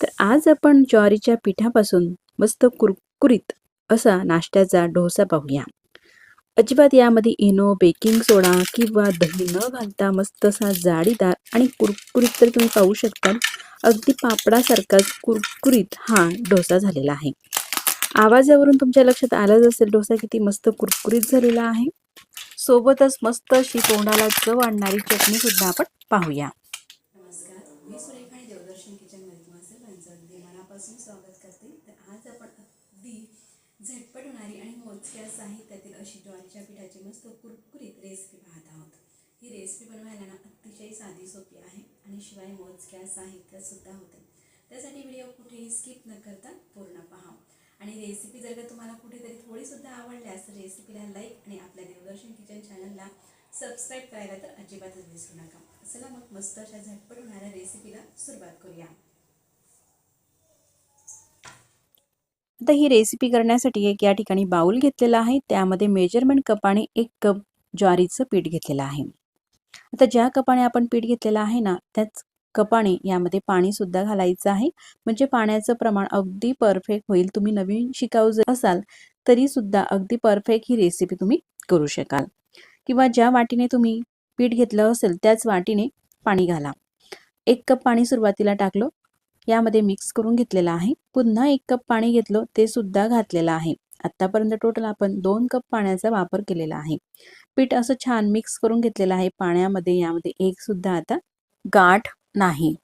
तर आज आपण ज्वारीच्या पिठापासून मस्त कुरकुरीत असा नाश्त्याचा डोसा पाहूया. अजिबात यामध्ये इनो बेकिंग सोडा किंवा दही न घालता मस्त असा जाडीदार आणि कुरकुरीत तर तुम्ही पाहू शकता. अगदी पापडासारखाच कुरकुरीत हा डोसा झालेला आहे. आवाजावरून तुमच्या लक्षात आलाच असेल डोसा किती मस्त कुरकुरीत झालेला आहे. सोबतच मस्त अशी तोंडाला चव आणणारी चटणी सुद्धा आपण पाहूया नमस्कार मी सुरेखा आणि देवदर्शन किचनमध्ये तुम्हा सर्वांचं अगदी मनापासून स्वागत करते तर आज आपण अगदी झटपट होणारी आणि साहित्यातील अशी ज्वारीच्या पिठाची मस्त कुरकुरीत रेसिपी पाहत आहोत. ही रेसिपी बनवायला ना अतिशय साधी सोपी आहे आणि शिवाय मोजक्या साहित्यसुद्धा होते. त्यासाठी व्हिडिओ कुठेही स्किप न करता पूर्ण पहा. आणि रेसिपी जर का तुम्हाला कुठेतरी थोडीसुद्धा आवडल्यास तर रेसिपीला लाईक आणि आपल्या देवदर्शन किचन चॅनलला सबस्क्राईब करायला तर अजिबातच विसरू नका. चला मग मस्त अशा झटपट होणाऱ्या रेसिपीला सुरुवात करूया. आता ही रेसिपी करण्यासाठी एक या ठिकाणी बाउल घेतलेला आहे. त्यामध्ये मेजरमेंट कपाने एक कप ज्वारीचं पीठ घेतलेलं आहे. आता ज्या कपाने आपण पीठ घेतलेलं आहे ना त्याच कपाने यामध्ये पाणी सुद्धा घालायचं आहे. म्हणजे पाण्याचं प्रमाण अगदी परफेक्ट होईल. तुम्ही नवीन शिकाऊ जर असाल तरी सुद्धा अगदी परफेक्ट ही रेसिपी तुम्ही करू शकाल. किंवा ज्या वाटीने तुम्ही पीठ घेतलं असेल त्याच वाटीने पाणी घाला. एक कप पाणी सुरुवातीला टाकलं. यामध्ये मिक्स करून घेतलेलं आहे. पुन्हा एक कप पाणी घेतलं ते सुद्धा घातलेलं आहे. आतापर्यंत टोटल आपण दोन कप पाण्याचा वापर केलेला आहे. पीठ असं छान मिक्स करून घेतलेलं आहे पाण्यामध्ये. यामध्ये एक सुद्धा आता गाठ नाही.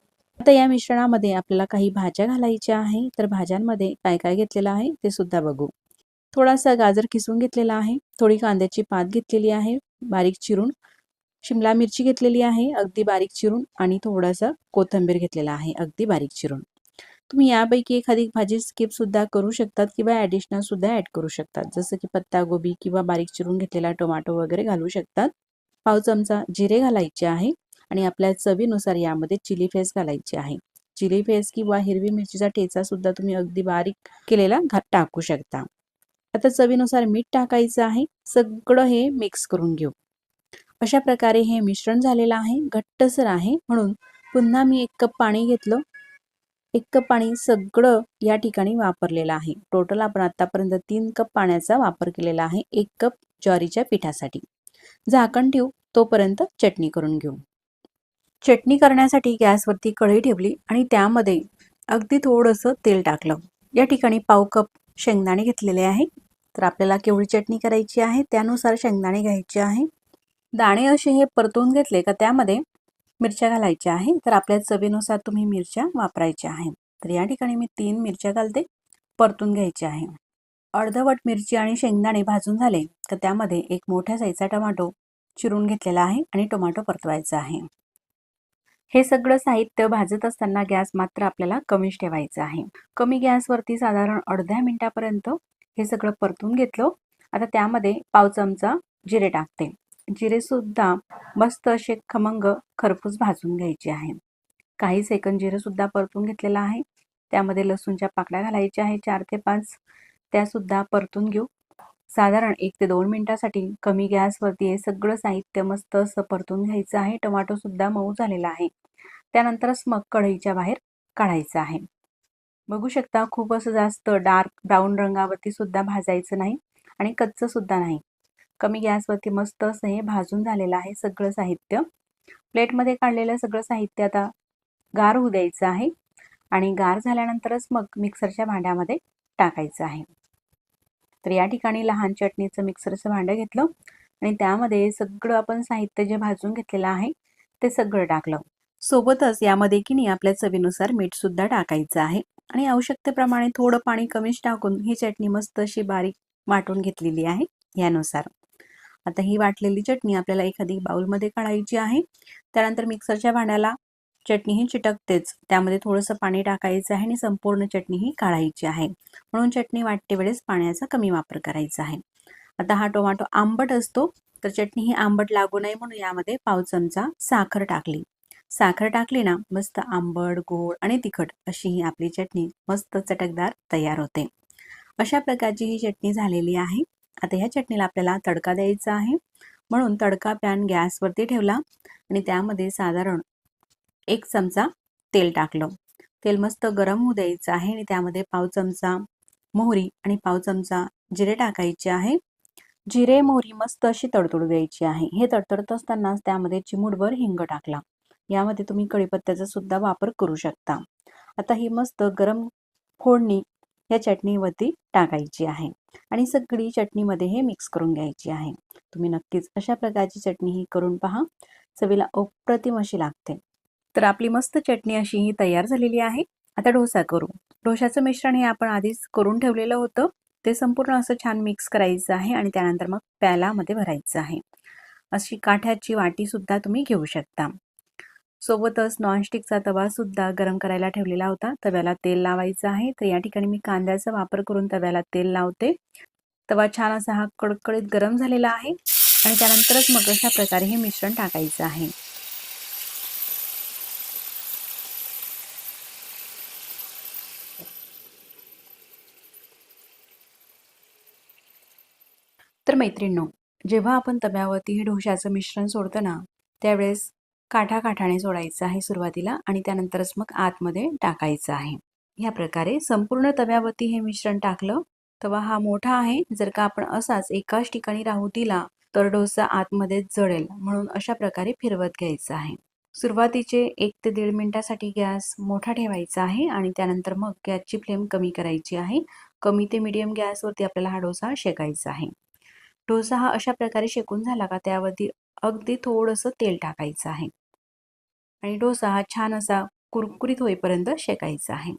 आता या मिश्रणामध्ये आपल्याला काही भाज्या घालायच्या आहे तर भाज्यांमध्ये काय काय घेतलेलं आहे ते सुद्धा बघू. थोडासा गाजर किसून घेतलेला आहे. थोडी कांद्याची पात घेतलेली आहे. बारीक चिरून शिमला मिरची घेतलेली आहे अगदी बारीक चिरून आणि थोडासा कोथंबीर घेतलेला आहे अगदी बारीक चिरून. तुम्ही यापैकी एखादी भाजी स्किप सुद्धा करू शकतात किंवा ॲडिशनल सुद्धा ॲड करू शकतात. जसं की पत्ता गोबी किंवा बारीक चिरून घेतलेला टोमॅटो वगैरे घालू शकतात. पाव चमचा जिरे घालायचे आहे आणि आपल्या चवीनुसार यामध्ये चिली फेस घालायची आहे. चिली फेस किंवा हिरवी मिरचीचा ठेचा सुद्धा तुम्ही अगदी बारीक केलेला टाकू शकता. आता चवीनुसार मीठ टाकायचं आहे. सगळं हे मिक्स करून घेऊ. अशा प्रकारे हे मिश्रण झालेलं आहे. घट्टसर आहे. म्हणून पुन्हा मी एक कप पाणी घेतलं. एक कप पाणी सगळं या ठिकाणी वापरलेलं आहे. टोटल आपण आतापर्यंत तीन कप पाण्याचा वापर केलेला आहे. एक कप ज्वारीच्या पिठासाठी. झाकण ठेवू तोपर्यंत चटणी करून घेऊ. चटणी करण्यासाठी गॅसवरती कढई ठेवली आणि त्यामध्ये अगदी थोडंसं तेल टाकलं. या ठिकाणी पाव कप शेंगदाणे घेतलेले आहे. तर आपल्याला केवढी चटणी करायची आहे? त्यानुसार शेंगदाणे घ्यायचे आहे. दाणे असे हे परतून घेतले का त्यामध्ये मिरच्या घालायच्या आहे तर आपल्या चवीनुसार तुम्ही मिरच्या वापरायच्या आहेत. तर या ठिकाणी मी तीन मिरच्या घालते. परतून घ्यायच्या आहे. अर्धवट मिरची आणि शेंगदाणे भाजून झाले तर त्यामध्ये एक मोठ्या साईजचा टोमॅटो चिरून घेतलेला आहे आणि टोमॅटो परतवायचा आहे. हे सगळं साहित्य भाजत असताना गॅस मात्र आपल्याला कमीच ठेवायचं आहे. कमी गॅसवरती साधारण अर्ध्या मिनिटापर्यंत हे सगळं परतून घेतलं. आता त्यामध्ये पाव चमचा जिरे टाकते. जिरे सुद्धा मस्त असे खमंग खरपूस भाजून घ्यायचे आहे. काही सेकंद जिरे सुद्धा परतून घेतलेला आहे. त्यामध्ये लसूणच्या पाकळ्या घालायच्या आहे चार ते पाच. त्या सुद्धा परतून घेऊ. साधारण एक ते दोन मिनिटासाठी कमी गॅसवरती हे सगळं साहित्य मस्त असं परतून घ्यायचं आहे. टोमॅटो सुद्धा मऊ झालेला आहे. त्यानंतरच मग कढईच्या बाहेर काढायचं आहे. बघू शकता खूप असं जास्त डार्क ब्राऊन रंगावरती सुद्धा भाजायचं नाही आणि कच्चं सुद्धा नाही. कमी गॅसवरती मस्त असं हे भाजून झालेलं आहे सगळं साहित्य. प्लेटमध्ये काढलेलं सगळं साहित्य आता गार होऊ द्यायचं आहे आणि गार झाल्यानंतरच मग मिक्सरच्या भांड्यामध्ये टाकायचं आहे. तर या ठिकाणी लहान चटणीचं मिक्सरचं भांडं घेतलं आणि त्यामध्ये सगळं आपण साहित्य जे भाजून घेतलेलं आहे ते सगळं टाकलं. सोबतच यामध्ये की नाही आपल्या चवीनुसार मीठ सुद्धा टाकायचं आहे आणि आवश्यकतेप्रमाणे थोडं पाणी कमीच टाकून ही चटणी मस्त अशी बारीक वाटून घेतलेली आहे यानुसार. आता ही वाटलेली चटणी आपल्याला एखादी बाउलमध्ये काढायची आहे. त्यानंतर मिक्सरच्या भांड्याला चटणी ही चिटकतेच. त्यामध्ये थोडंसं पाणी टाकायचं आहे आणि संपूर्ण चटणी ही काढायची आहे. म्हणून चटणी वाटते वेळेस पाण्याचा कमी वापर करायचा आहे. आता हा टोमॅटो आंबट असतो तर चटणी ही आंबट लागू नये म्हणून यामध्ये पाव चमचा साखर टाकली. साखर टाकली ना मस्त आंबट गोड आणि तिखट अशी ही आपली चटणी मस्त चटकदार तयार होते. अशा प्रकारची ही चटणी झालेली आहे. आता ह्या चटणीला आपल्याला तडका द्यायचा आहे. म्हणून तडका पॅन गॅसवरती ठेवला आणि त्यामध्ये साधारण एक चमचा तेल टाकलं. तेल मस्त गरम होऊ द्यायचं आहे आणि त्यामध्ये पाव चमचा मोहरी आणि पाव चमचा जिरे टाकायचे आहे. जिरे मोहरी मस्त अशी तडतडू द्यायची आहे. हे तडतडत असतानाच त्यामध्ये चिमूटभर हिंग टाकला. यामध्ये तुम्ही कढीपत्त्याचा सुद्धा वापर करू शकता. आता ही मस्त गरम फोडणी ह्या चटणीवरती टाकायची आहे. आणि सगळी चटणीमध्ये हे मिक्स करून घ्यायची आहे. तुम्ही नक्कीच अशा प्रकारची चटणी ही करून पहा. चवीला अप्रतिम अशी लागते. तर आपली मस्त चटणी अशी ही तयार झालेली आहे. आता डोसा करू. डोशाचं मिश्रण हे आपण आधीच करून ठेवलेलं होतं. ते संपूर्ण असं छान मिक्स करायचं आहे आणि त्यानंतर मग प्यालामध्ये भरायचं आहे. अशी काठ्याची वाटी सुद्धा तुम्ही घेऊ शकता. सोबतच नॉनस्टिकचा तवा सुद्धा गरम करायला ठेवलेला होता. तव्याला तेल लावायचं आहे. तर या ठिकाणी मी कांद्याचा वापर करून तव्याला तेल लावते. तवा छान असा हा कडकडीत गरम झालेला आहे. आणि त्यानंतरच मग अशा प्रकारे हे मिश्रण टाकायचं आहे. तर मैत्रिणींनो जेव्हा आपण तव्यावरती हे डोशाचं मिश्रण सोडतो ना त्यावेळेस काठा काठाने सोडायचं आहे सुरुवातीला आणि त्यानंतरच मग आतमध्ये टाकायचं आहे. या प्रकारे संपूर्ण तव्यावरती हे मिश्रण टाकलं. तवा हा मोठा आहे. जर का आपण असाच एकाच ठिकाणी राहू दिला तर डोसा आतमध्ये जळेल म्हणून अशा प्रकारे फिरवत घ्यायचं आहे. सुरुवातीचे एक ते दीड मिनिटासाठी गॅस मोठा ठेवायचा आहे आणि त्यानंतर मग गॅसची फ्लेम कमी करायची आहे. कमी ते मिडियम गॅसवरती आपल्याला हा डोसा शेकायचा आहे. डोसा हा अशा प्रकारे शेकून झाला का त्यावरती अगदी थोडंसं तेल टाकायचं आहे. आणि डोसा हा छान असा कुरकुरीत होईपर्यंत शेकायचा आहे.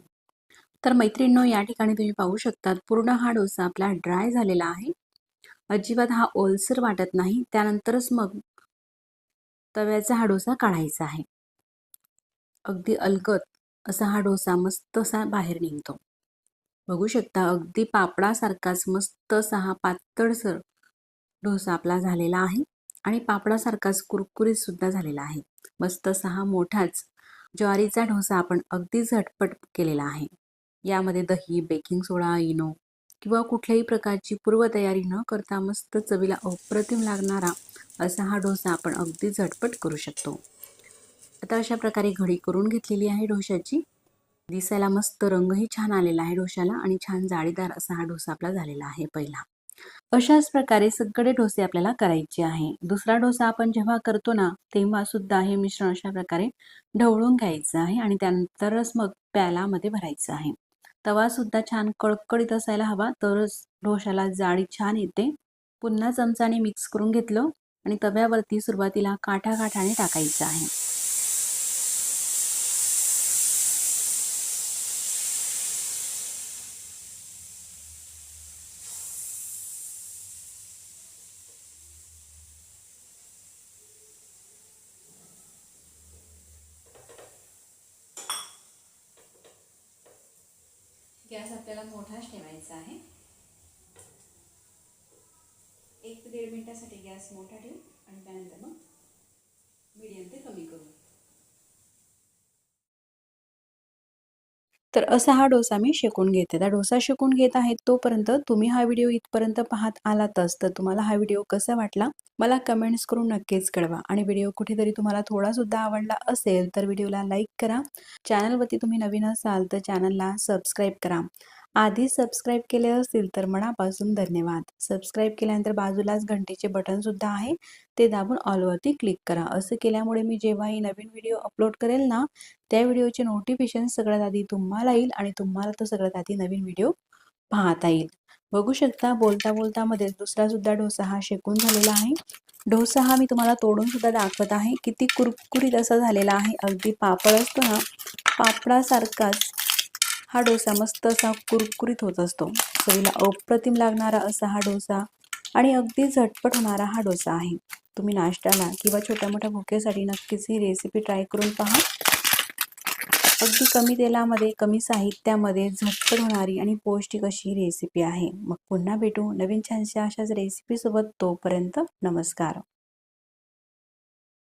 तर मैत्रिणींनो या ठिकाणी तुम्ही पाहू शकतात पूर्ण हा डोसा आपला ड्राय झालेला आहे. अजिबात हा ओलसर वाटत नाही. त्यानंतरच मग तव्याचा हा डोसा काढायचा आहे. अगदी अलगत असा हा डोसा मस्त असा बाहेर निघतो. बघू शकता अगदी पापडासारखाच मस्त असा हा पातळसर डोसा आपला झालेला आहे आणि पापडासारखाच कुरकुरीत सुद्धा झालेला आहे. मस्त सहा मोठाच ज्वारीचा डोसा आपण अगदी झटपट केलेला आहे. यामध्ये दही बेकिंग सोडा इनो किंवा कुठल्याही प्रकारची पूर्वतयारी न करता मस्त चवीला अप्रतिम लागणारा असा हा डोसा आपण अगदी झटपट करू शकतो. आता अशा प्रकारे घडी करून घेतलेली आहे डोशाची दिसायला मस्त रंगही छान आलेला आहे डोशाला आणि छान जाळीदार असा हा डोसा आपला झालेला आहे पहिला. अशाच प्रकारे सगळे डोसे आपल्याला करायचे आहे. दुसरा डोसा आपण जेव्हा करतो ना तेव्हा सुद्धा हे मिश्रण अशा प्रकारे ढवळून घ्यायचं आहे आणि त्यानंतरच मग प्यालामध्ये भरायचं आहे. तवा सुद्धा छान कळकळीत असायला हवा तरच डोशाला जाळी छान येते. पुन्हा चमचाने मिक्स करून घेतलं आणि तव्यावरती सुरुवातीला काठा काठाने टाकायचं आहे. गॅस आपल्याला मोठाच ठेवायचा आहे. एक ते दीड मिनटासाठी गॅस मोठा ठेवू आणि त्यानंतर मग मीडियम ते कमी करू. तर असा हा डोसा मी शेकून घेते. त्या डोसा शेकून घेत आहे तोपर्यंत तुम्ही हा व्हिडिओ इथपर्यंत पाहत आलातच तर तुम्हाला हा व्हिडिओ कसा वाटला? मला कमेंट्स करून नक्कीच कळवा. आणि व्हिडिओ कुठेतरी तुम्हाला थोडासुद्धा आवडला असेल तर व्हिडिओला लाईक करा. चॅनलवरती तुम्ही नवीन असाल तर चॅनलला सबस्क्राईब करा. आधी सबस्क्राईब केले असतील तर मनापासून धन्यवाद. सबस्क्राईब केल्यानंतर बाजूलाच घंटेचे बटनसुद्धा आहे. ते दाबून ऑलवरती क्लिक करा. असं केल्यामुळे मी जेव्हाही नवीन व्हिडिओ अपलोड करेल ना त्या व्हिडिओचे नोटिफिकेशन सगळ्यात आधी तुम्हाला येईल आणि तुम्हाला तो सगळ्यात आधी नवीन व्हिडिओ पाहता येईल. बघू शकता बोलता बोलता मध्ये दुसरा सुद्धा डोसा हा शेकून झालेला आहे. डोसा हा मी तुम्हाला तोडून सुद्धा दाखवत आहे. किती कुरकुरीत असा झालेला आहे. अगदी पापड असतो ना पापडासारखाच. हा डोसा मस्त असा कुरकुरीत होत असतो. चवीला अप्रतिम लागणारा असा हा डोसा आणि अगदी झटपट होणारा हा डोसा आहे. तुम्ही नाश्त्याला किंवा छोट्या मोठ्या भुकेसाठी नक्कीच ही रेसिपी ट्राय करून पहा. अगदी कमी तेलामध्ये कमी साहित्यामध्ये झटपट होणारी आणि पौष्टिक अशी रेसिपी आहे. मग पुन्हा भेटू नवीन छानशा अशाच रेसिपीसोबत तोपर्यंत नमस्कार.